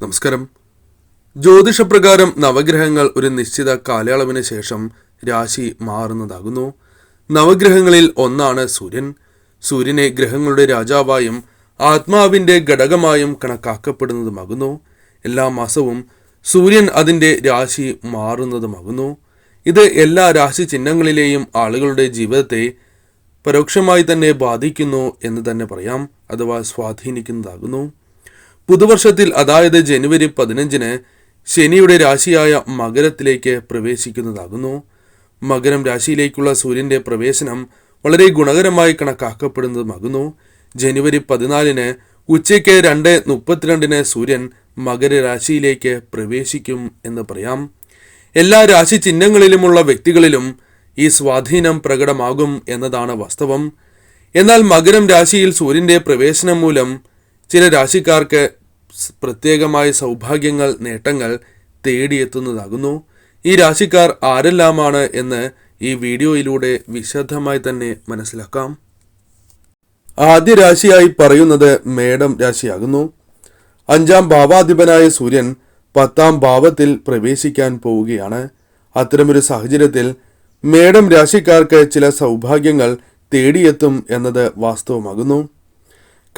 നമസ്കാരം. ജ്യോതിഷപ്രകാരം നവഗ്രഹങ്ങൾ ഒരു നിശ്ചിത കാലയളവിന് ശേഷം രാശി മാറുന്നതാകുന്നു. നവഗ്രഹങ്ങളിൽ ഒന്നാണ് സൂര്യൻ. സൂര്യനെ ഗ്രഹങ്ങളുടെ രാജാവായും ആത്മാവിന്റെ ഘടകമായും കണക്കാക്കപ്പെടുന്നതുമാകുന്നു. എല്ലാ മാസവും സൂര്യൻ അതിന്റെ രാശി മാറുന്നതുമാകുന്നു. ഇത് എല്ലാ രാശി ചിഹ്നങ്ങളിലെയും ആളുകളുടെ ജീവിതത്തെ പരോക്ഷമായി തന്നെ ബാധിക്കുന്നു എന്ന് തന്നെ പറയാം അഥവാ സ്വാധീനിക്കുന്നതാകുന്നു. പുതുവർഷത്തിൽ അതായത് ജനുവരി പതിനഞ്ചിന് ശനിയുടെ രാശിയായ മകരത്തിലേക്ക് പ്രവേശിക്കുന്നതാകുന്നു. മകരം രാശിയിലേക്കുള്ള സൂര്യന്റെ പ്രവേശനം വളരെ ഗുണകരമായി കണക്കാക്കപ്പെടുന്നതുമാകുന്നു. ജനുവരി പതിനാലിന് ഉച്ചയ്ക്ക് രണ്ട് മുപ്പത്തിരണ്ടിന് സൂര്യൻ മകരരാശിയിലേക്ക് പ്രവേശിക്കും എന്ന് പറയാം. എല്ലാ രാശി ചിഹ്നങ്ങളിലുമുള്ള വ്യക്തികളിലും ഈ സ്വാധീനം പ്രകടമാകും എന്നതാണ് വാസ്തവം. എന്നാൽ മകരം രാശിയിൽ സൂര്യന്റെ പ്രവേശനം മൂലം ചില രാശിക്കാർക്ക് പ്രത്യേകമായ സൗഭാഗ്യങ്ങൾ നേട്ടങ്ങൾ തേടിയെത്തുന്നതാകുന്നു. ഈ രാശിക്കാർ ആരെല്ലാമാണ് എന്ന് ഈ വീഡിയോയിലൂടെ വിശദമായി തന്നെ മനസ്സിലാക്കാം. ആദ്യ രാശിയായി പറയുന്നത് മേടം രാശിയാകുന്നു. അഞ്ചാം ഭാവാധിപനായ സൂര്യൻ പത്താം ഭാവത്തിൽ പ്രവേശിക്കാൻ പോവുകയാണ്. അത്തരമൊരു സാഹചര്യത്തിൽ മേടം രാശിക്കാർക്ക് ചില സൗഭാഗ്യങ്ങൾ തേടിയെത്തും എന്നത് വാസ്തവമാകുന്നു.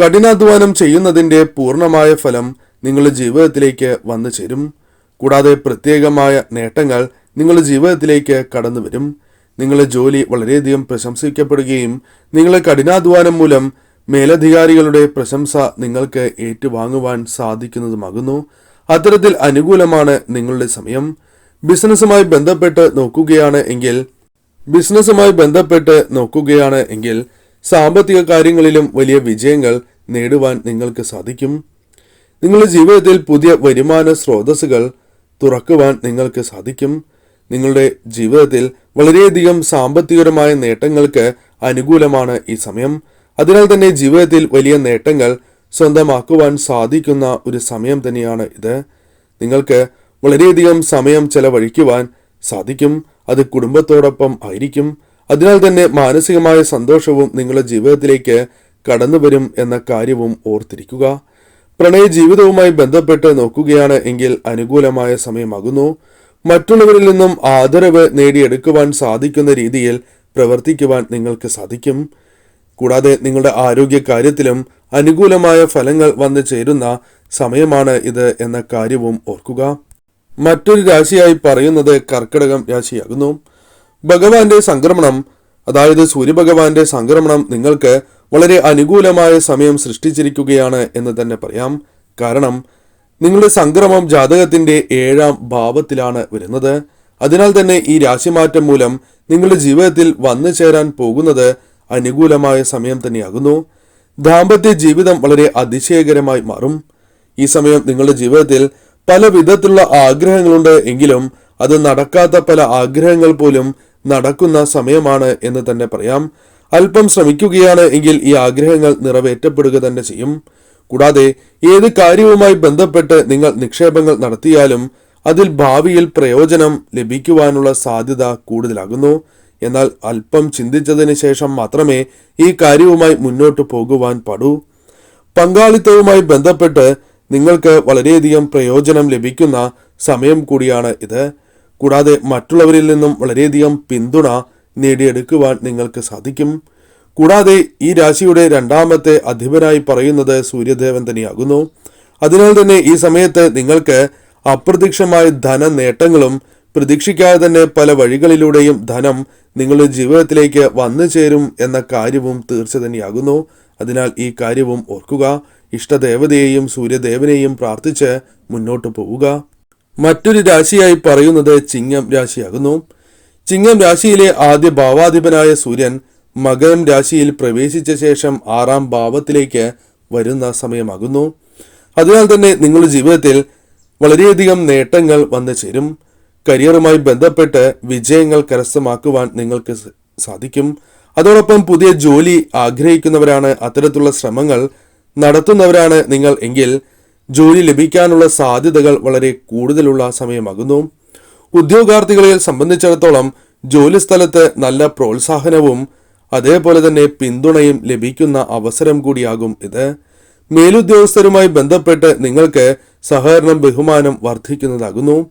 കഠിനാധ്വാനം ചെയ്യുന്നതിന്റെ പൂർണമായ ഫലം നിങ്ങളുടെ ജീവിതത്തിലേക്ക് വന്നു ചേരും. കൂടാതെ പ്രത്യേകമായ നേട്ടങ്ങൾ നിങ്ങളുടെ ജീവിതത്തിലേക്ക് കടന്നു വരും. നിങ്ങളുടെ ജോലി വളരെയധികം പ്രശംസിക്കപ്പെടുകയും നിങ്ങളുടെ കഠിനാധ്വാനം മൂലം മേലധികാരികളുടെ പ്രശംസ നിങ്ങൾക്ക് ഏറ്റുവാങ്ങുവാൻ സാധിക്കുന്നതുമാകുന്നു. അത്തരത്തിൽ അനുകൂലമാണ് നിങ്ങളുടെ സമയം. ബിസിനസ്സുമായി ബന്ധപ്പെട്ട് നോക്കുകയാണ് എങ്കിൽ ബിസിനസ്സുമായി ബന്ധപ്പെട്ട് നോക്കുകയാണ് എങ്കിൽ സാമ്പത്തിക കാര്യങ്ങളിലും വലിയ വിജയങ്ങൾ നേടുവാൻ നിങ്ങൾക്ക് സാധിക്കും. നിങ്ങളുടെ ജീവിതത്തിൽ പുതിയ വരുമാന സ്രോതസ്സുകൾ തുറക്കുവാൻ നിങ്ങൾക്ക് സാധിക്കും. നിങ്ങളുടെ ജീവിതത്തിൽ വളരെയധികം സാമ്പത്തികപരമായ നേട്ടങ്ങൾക്ക് അനുകൂലമാണ് ഈ സമയം. അതിനാൽ തന്നെ ജീവിതത്തിൽ വലിയ നേട്ടങ്ങൾ സ്വന്തമാക്കുവാൻ സാധിക്കുന്ന ഒരു സമയം തന്നെയാണ് ഇത്. നിങ്ങൾക്ക് വളരെയധികം സമയം ചെലവഴിക്കുവാൻ സാധിക്കും. അത് കുടുംബത്തോടൊപ്പം ആയിരിക്കും. അതിനാൽ തന്നെ മാനസികമായ സന്തോഷവും നിങ്ങളുടെ ജീവിതത്തിലേക്ക് കടന്നു വരും എന്ന കാര്യവും ഓർത്തിരിക്കുക. പ്രണയ ജീവിതവുമായി ബന്ധപ്പെട്ട് നോക്കുകയാണ് എങ്കിൽ അനുകൂലമായ സമയമാകുന്നു. മറ്റുള്ളവരിൽ നിന്നും ആദരവ് നേടിയെടുക്കുവാൻ സാധിക്കുന്ന രീതിയിൽ പ്രവർത്തിക്കുവാൻ നിങ്ങൾക്ക് സാധിക്കും. കൂടാതെ നിങ്ങളുടെ ആരോഗ്യ കാര്യത്തിലും അനുകൂലമായ ഫലങ്ങൾ വന്നു ചേരുന്ന സമയമാണ് ഇത് എന്ന കാര്യവും ഓർക്കുക. മറ്റൊരു രാശിയായി പറയുന്നത് കർക്കിടകം രാശിയാകുന്നു. ഭഗവാന്റെ സംക്രമണം അതായത് സൂര്യഭഗവാന്റെ സംക്രമണം നിങ്ങൾക്ക് വളരെ അനുകൂലമായ സമയം സൃഷ്ടിച്ചിരിക്കുകയാണ് എന്ന് തന്നെ പറയാം. കാരണം നിങ്ങളുടെ സംക്രമം ജാതകത്തിന്റെ ഏഴാം ഭാവത്തിലാണ് വരുന്നത്. അതിനാൽ തന്നെ ഈ രാശിമാറ്റം മൂലം നിങ്ങളുടെ ജീവിതത്തിൽ വന്നു ചേരാൻ പോകുന്നത് അനുകൂലമായ സമയം തന്നെയാകുന്നു. ദാമ്പത്യ ജീവിതം വളരെ അതിശയകരമായി മാറും. ഈ സമയം നിങ്ങളുടെ ജീവിതത്തിൽ പല വിധത്തിലുള്ള ആഗ്രഹങ്ങളുണ്ട് എങ്കിലും അത് നടക്കാത്ത പല ആഗ്രഹങ്ങൾ പോലും നടക്കുന്ന സമയമാണ് എന്ന് തന്നെ പറയാം. അല്പം ശ്രമിക്കുകയാണ് എങ്കിൽ ഈ ആഗ്രഹങ്ങൾ നിറവേറ്റപ്പെടുക തന്നെ ചെയ്യും. കൂടാതെ ഏത് കാര്യവുമായി ബന്ധപ്പെട്ട് നിങ്ങൾ നിക്ഷേപങ്ങൾ നടത്തിയാലും അതിൽ ഭാവിയിൽ പ്രയോജനം ലഭിക്കുവാനുള്ള സാധ്യത കൂടുതലാകുന്നു. എന്നാൽ അല്പം ചിന്തിച്ചതിന് ശേഷം മാത്രമേ ഈ കാര്യവുമായി മുന്നോട്ട് പോകുവാൻ പാടൂ. പങ്കാളിത്തവുമായി ബന്ധപ്പെട്ട് നിങ്ങൾക്ക് വളരെയധികം പ്രയോജനം ലഭിക്കുന്ന സമയം കൂടിയാണ് ഇത്. കൂടാതെ മറ്റുള്ളവരിൽ നിന്നും വളരെയധികം പിന്തുണ നേടിയെടുക്കുവാൻ നിങ്ങൾക്ക് സാധിക്കും. കൂടാതെ ഈ രാശിയുടെ രണ്ടാമത്തെ അധിപനായി പറയുന്നത് സൂര്യദേവൻ തന്നെയാകുന്നു. അതിനാൽ തന്നെ ഈ സമയത്ത് നിങ്ങൾക്ക് അപ്രത്യക്ഷമായ ധന നേട്ടങ്ങളും പ്രതീക്ഷിക്കാതെ തന്നെ പല വഴികളിലൂടെയും ധനം നിങ്ങളുടെ ജീവിതത്തിലേക്ക് വന്നു ചേരും എന്ന കാര്യവും തീർച്ച തന്നെയാകുന്നു. അതിനാൽ ഈ കാര്യവും ഓർക്കുക. ഇഷ്ടദേവതയെയും സൂര്യദേവനെയും പ്രാർത്ഥിച്ച് മുന്നോട്ട് പോവുക. മറ്റൊരു രാശിയായി പറയുന്നത് ചിങ്ങം രാശിയാകുന്നു. ചിങ്ങം രാശിയിലെ ആദ്യ ഭാവാധിപനായ സൂര്യൻ മകരം രാശിയിൽ പ്രവേശിച്ച ശേഷം ആറാം ഭാവത്തിലേക്ക് വരുന്ന സമയമാകുന്നു. അതിനാൽ തന്നെ നിങ്ങളുടെ ജീവിതത്തിൽ വളരെയധികം നേട്ടങ്ങൾ വന്നു ചേരും. കരിയറുമായി ബന്ധപ്പെട്ട് വിജയങ്ങൾ കരസ്ഥമാക്കുവാൻ നിങ്ങൾക്ക് സാധിക്കും. അതോടൊപ്പം പുതിയ ജോലി ആഗ്രഹിക്കുന്നവരാണ് അത്തരത്തിലുള്ള ശ്രമങ്ങൾ നടത്തുന്നവരാണ് നിങ്ങൾ എങ്കിൽ ജോലി ലഭിക്കാനുള്ള സാധ്യതകൾ വളരെ കൂടുതലുള്ള സമയമാകുന്നു. ഉദ്യോഗാർത്ഥികളെ സംബന്ധിച്ചിടത്തോളം ജോലിസ്ഥലത്ത് നല്ല പ്രോത്സാഹനവും അതേപോലെ തന്നെ പിന്തുണയും ലഭിക്കുന്ന അവസരം കൂടിയാകും ഇത്. മേലുദ്യോഗസ്ഥരുമായി ബന്ധപ്പെട്ട് നിങ്ങൾക്ക് സഹകരണം ബഹുമാനം വർദ്ധിക്കുന്നതാകുന്നു.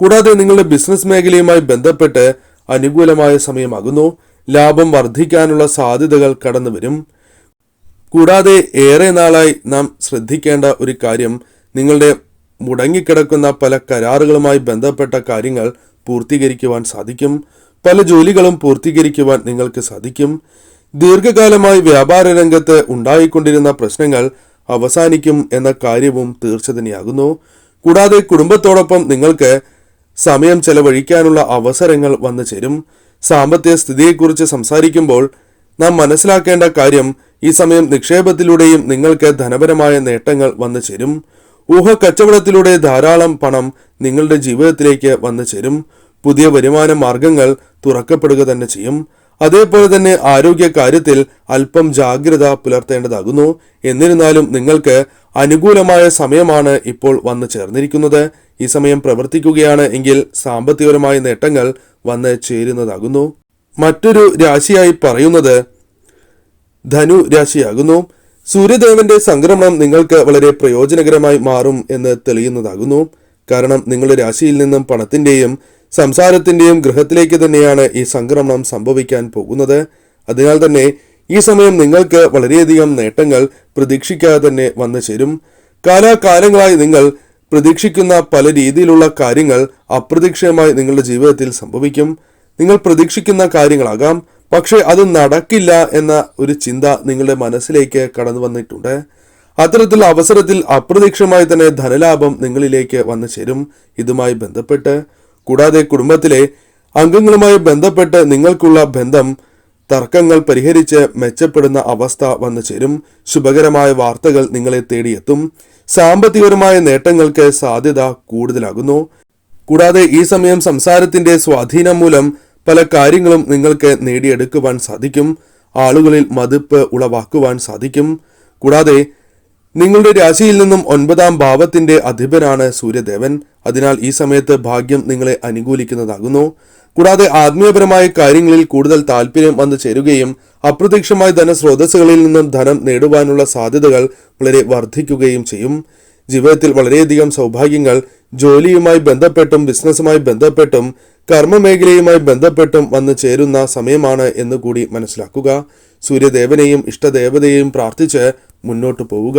കൂടാതെ നിങ്ങളുടെ ബിസിനസ് മേഖലയുമായി ബന്ധപ്പെട്ട് അനുകൂലമായ സമയമാകുന്നു. ലാഭം വർദ്ധിക്കാനുള്ള സാധ്യതകൾ കടന്നു വരും കൂടാതെ ഏറെ നാളായി നാം ശ്രദ്ധിക്കേണ്ട ഒരു കാര്യം നിങ്ങളുടെ മുടങ്ങിക്കിടക്കുന്ന പല കരാറുകളുമായി ബന്ധപ്പെട്ട കാര്യങ്ങൾ പൂർത്തീകരിക്കുവാൻ സാധിക്കും. പല ജോലികളും പൂർത്തീകരിക്കുവാൻ നിങ്ങൾക്ക് സാധിക്കും. ദീർഘകാലമായി വ്യാപാര രംഗത്ത് ഉണ്ടായിക്കൊണ്ടിരുന്ന പ്രശ്നങ്ങൾ അവസാനിക്കും എന്ന കാര്യവും തീർച്ച തന്നെയാകുന്നു കൂടാതെ കുടുംബത്തോടൊപ്പം നിങ്ങൾക്ക് സമയം ചെലവഴിക്കാനുള്ള അവസരങ്ങൾ വന്നു ചേരും. സാമ്പത്തിക സ്ഥിതിയെക്കുറിച്ച് സംസാരിക്കുമ്പോൾ നാം മനസ്സിലാക്കേണ്ട കാര്യം ഈ സമയം നിക്ഷേപത്തിലൂടെയും നിങ്ങൾക്ക് ധനപരമായ നേട്ടങ്ങൾ വന്നു ചേരും. ഊഹ കച്ചവടത്തിലൂടെ ധാരാളം പണം നിങ്ങളുടെ ജീവിതത്തിലേക്ക് വന്നു ചേരും. പുതിയ വരുമാന മാർഗങ്ങൾ തുറക്കപ്പെടുക തന്നെ ചെയ്യും. അതേപോലെ തന്നെ ആരോഗ്യ കാര്യത്തിൽ അല്പം ജാഗ്രത പുലർത്തേണ്ടതാകുന്നു. എന്നിരുന്നാലും നിങ്ങൾക്ക് അനുകൂലമായ സമയമാണ് ഇപ്പോൾ വന്നു ചേർന്നിരിക്കുന്നത്. ഈ സമയം പ്രവർത്തിക്കുകയാണ് എങ്കിൽ സാമ്പത്തികപരമായ നേട്ടങ്ങൾ വന്ന് ചേരുന്നതാകുന്നു. മറ്റൊരു രാശിയായി പറയുന്നത് ധനു രാശിയാകുന്നു. സൂര്യദേവന്റെ സംക്രമണം നിങ്ങൾക്ക് വളരെ പ്രയോജനകരമായി മാറും എന്ന് തെളിയുന്നതാകുന്നു. കാരണം നിങ്ങളുടെ രാശിയിൽ നിന്നും പണത്തിന്റെയും സംസാരത്തിന്റെയും ഗ്രഹത്തിലേക്ക് തന്നെയാണ് ഈ സംക്രമണം സംഭവിക്കാൻ പോകുന്നത്. അതിനാൽ തന്നെ ഈ സമയം നിങ്ങൾക്ക് വളരെയധികം നേട്ടങ്ങൾ പ്രതീക്ഷിക്കാതെ തന്നെ വന്നു ചേരും. കാലാകാലങ്ങളായി നിങ്ങൾ പ്രതീക്ഷിക്കുന്ന പല രീതിയിലുള്ള കാര്യങ്ങൾ അപ്രതീക്ഷിതമായി നിങ്ങളുടെ ജീവിതത്തിൽ സംഭവിക്കും. നിങ്ങൾ പ്രതീക്ഷിക്കുന്ന കാര്യങ്ങളാകാം. പക്ഷെ അത് നടക്കില്ല എന്ന ഒരു ചിന്ത നിങ്ങളുടെ മനസ്സിലേക്ക് കടന്നു വന്നിട്ടുണ്ട്. അത്തരത്തിൽ അവസരത്തിൽ അപ്രതീക്ഷമായി തന്നെ ധനലാഭം നിങ്ങളിലേക്ക് വന്നു ചേരും. ഇതുമായി ബന്ധപ്പെട്ട് കൂടാതെ കുടുംബത്തിലെ അംഗങ്ങളുമായി ബന്ധപ്പെട്ട് നിങ്ങൾക്കുള്ള ബന്ധം തർക്കങ്ങൾ പരിഹരിച്ച് മെച്ചപ്പെടുന്ന അവസ്ഥ വന്നു ചേരും. ശുഭകരമായ വാർത്തകൾ നിങ്ങളെ തേടിയെത്തും. സാമ്പത്തികപരമായ നേട്ടങ്ങൾക്ക് സാധ്യത കൂടുതലാകുന്നു. കൂടാതെ ഈ സമയം സംസാരത്തിന്റെ സ്വാധീനം മൂലം പല കാര്യങ്ങളും നിങ്ങൾക്ക് നേടിയെടുക്കുവാൻ സാധിക്കും. ആളുകളിൽ മതിപ്പ് ഉളവാക്കുവാൻ സാധിക്കും. കൂടാതെ നിങ്ങളുടെ രാശിയിൽ നിന്നും ഒൻപതാം ഭാവത്തിന്റെ അധിപനാണ് സൂര്യദേവൻ. അതിനാൽ ഈ സമയത്ത് ഭാഗ്യം നിങ്ങളെ അനുകൂലിക്കുന്നതാകുന്നു. കൂടാതെ ആത്മീയപരമായ കാര്യങ്ങളിൽ കൂടുതൽ താല്പര്യം വന്നു ചേരുകയും അപ്രത്യക്ഷമായ ധനസ്രോതസ്സുകളിൽ നിന്നും ധനം നേടുവാനുള്ള സാധ്യതകൾ വളരെ വർദ്ധിക്കുകയും ചെയ്യും. ജീവിതത്തിൽ വളരെയധികം സൗഭാഗ്യങ്ങൾ ജോലിയുമായി ബന്ധപ്പെട്ടും ബിസിനസ്സുമായി ബന്ധപ്പെട്ടും കർമ്മമേഖലയുമായി ബന്ധപ്പെട്ടും വന്നു ചേരുന്ന സമയമാണ് എന്ന് കൂടി മനസ്സിലാക്കുക. സൂര്യദേവനെയും ഇഷ്ടദേവതയെയും പ്രാർത്ഥിച്ച് മുന്നോട്ട് പോവുക.